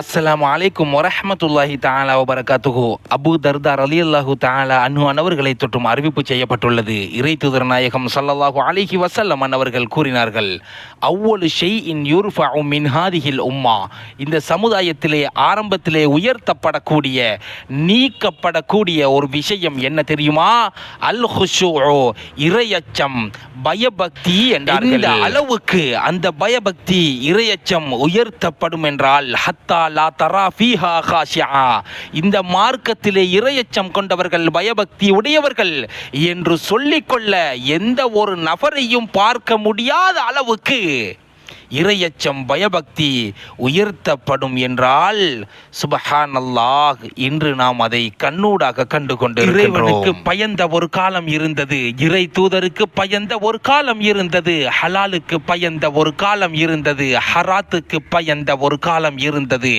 அஸ்லாம் அலைக்கும் வரஹமத்துல்லாஹி தாலா வபரகாத்துஹு. அபு தர்தா ரலியல்லாஹு தாலா அனு அனவர்களை தொற்றும் அறிவிப்பு செய்யப்பட்டுள்ளது. இறை தூதர் நாயகம் ஸல்லல்லாஹு அலிஹி வசல்லம் அன்னவர்கள் கூறினார்கள் அவ்வொரு ஷெய் இன் யூர்ஃபா மின் ஹாதிஹில் உம்மா. இந்த சமுதாயத்திலே ஆரம்பத்திலே உயர்த்தப்படக்கூடிய நீக்கப்படக்கூடிய ஒரு விஷயம் என்ன தெரியுமா? அல் ஹுஷூஉ இறையச்சம் பயபக்தி என்றார்கள். அளவுக்கு அந்த பயபக்தி இறையச்சம் உயர்த்தப்படும் என்றால் ஹத்தா லா தரா ஃபீஹா ஹாஷியா இந்த மார்க்கத்திலே இறையச்சம் கொண்டவர்கள் பயபக்தி உடையவர்கள் என்று சொல்லிக்கொள்ள எந்த ஒரு நபரையும் பார்க்க முடியாத அளவுக்கு இறையச்சம் பயபக்தி உயர்த்தப்படும் என்றால் சுபஹான் அல்லாஹ் இன்று நாம் அதை கண்ணூடாக கண்டு கொண்டு இறைவனுக்கு பயந்த ஒரு காலம் இருந்தது. இறை தூதருக்கு பயந்த ஒரு காலம் இருந்தது. ஹலாலுக்கு பயந்த ஒரு காலம் இருந்தது. ஹராத்துக்கு பயந்த ஒரு காலம் இருந்தது.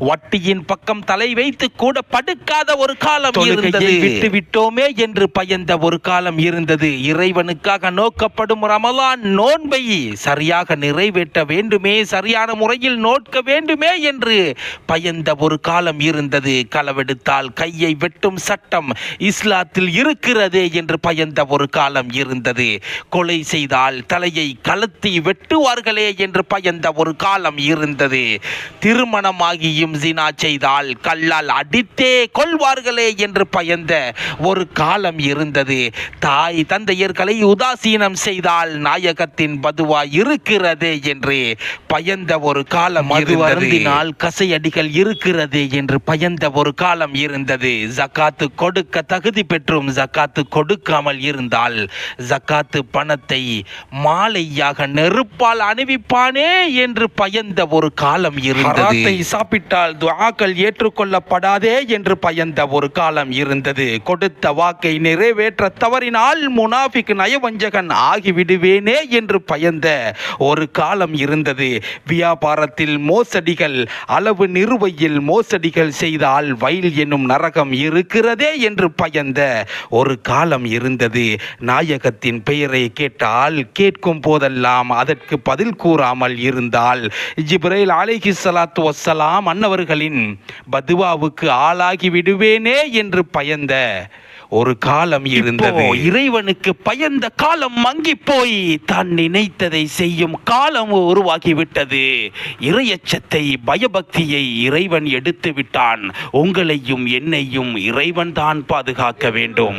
வட்டியின் பக்கம் தலை வைத்து கூட படுக்காத ஒரு காலம் இருந்தது. விட்டு விட்டோமே என்று பயந்த ஒரு காலம் இருந்தது. இறைவனுக்காக நோக்கப்படும் ரமலான் நோன்பை சரியாக நிறைவேற்ற வேண்டுமே சரியான முறையில் நோட்க வேண்டுமே என்று பயந்த ஒரு காலம் இருந்தது. களவெடுத்தால் கையை வெட்டும் சட்டம் இஸ்லாத்தில் இருக்கிறதே என்று பயந்த ஒரு காலம் இருந்தது. கொலை செய்தால் தலையை கலத்தி வெட்டுவார்களே என்று பயந்த ஒரு காலம் இருந்தது. திருமணமாகியும் ஜினா செய்தால் கல்லால் அடித்தே கொள்வார்களே என்று பயந்த ஒரு காலம் இருந்தது. தாய் தந்தையர்களை உதாசீனம் செய்தால் நாயகத்தின் பதுவா இருக்கிறதே என்று பயந்த ஒரு காலம் மது அருந்தினால் கசையடிகள் இருக்கிறது என்று பயந்த ஒரு காலம் இருந்தது. ஜக்காத்து கொடுக்க தகுதி பெற்றும் ஜக்காத்து கொடுக்காமல் இருந்தால் ஜக்காத்து பணத்தை மாலையாக நெருப்பால் அணிவிப்பானே என்று பயந்த ஒரு காலம் இருந்தது. சாப்பிட்டால் துஆக்கள் ஏற்றுக்கொள்ளப்படாதே என்று பயந்த ஒரு காலம் இருந்தது. கொடுத்த வாக்கை நிறைவேற்ற தவறினால் முனாஃபிக் நயவஞ்சகன் ஆகிவிடுவேனே என்று பயந்த ஒரு காலம் இருந்தது. வியாபாரத்தில் மோசடிகள் அளவு நிறுவையில் மோசடிகள் செய்தால் வயல் என்னும் நரகம் இருக்கிறதே என்று பயந்த ஒரு காலம் இருந்தது. நாயகத்தின் பெயரை கேட்டால் கேட்கும் போதெல்லாம் அதற்கு பதில் கூறாமல் இருந்தால். ஜிப்ரேல் அலைஹி சலாத்து வசலாம் அன்னவர்களின் பதுவாவுக்கு ஆளாகி விடுவேனே என்று பயந்த ஒரு காலம் இருந்தது. இறைவனுக்கு பயந்த காலம் மங்கி போய் தான் நினைத்ததை செய்யும் காலம் உருவாகிவிட்டது. இறையச்சத்தை பயபக்தியை இறைவன் எடுத்து விட்டான் உங்களையும் என்னையும் இறைவன் தான் பாதுகாக்க வேண்டும்.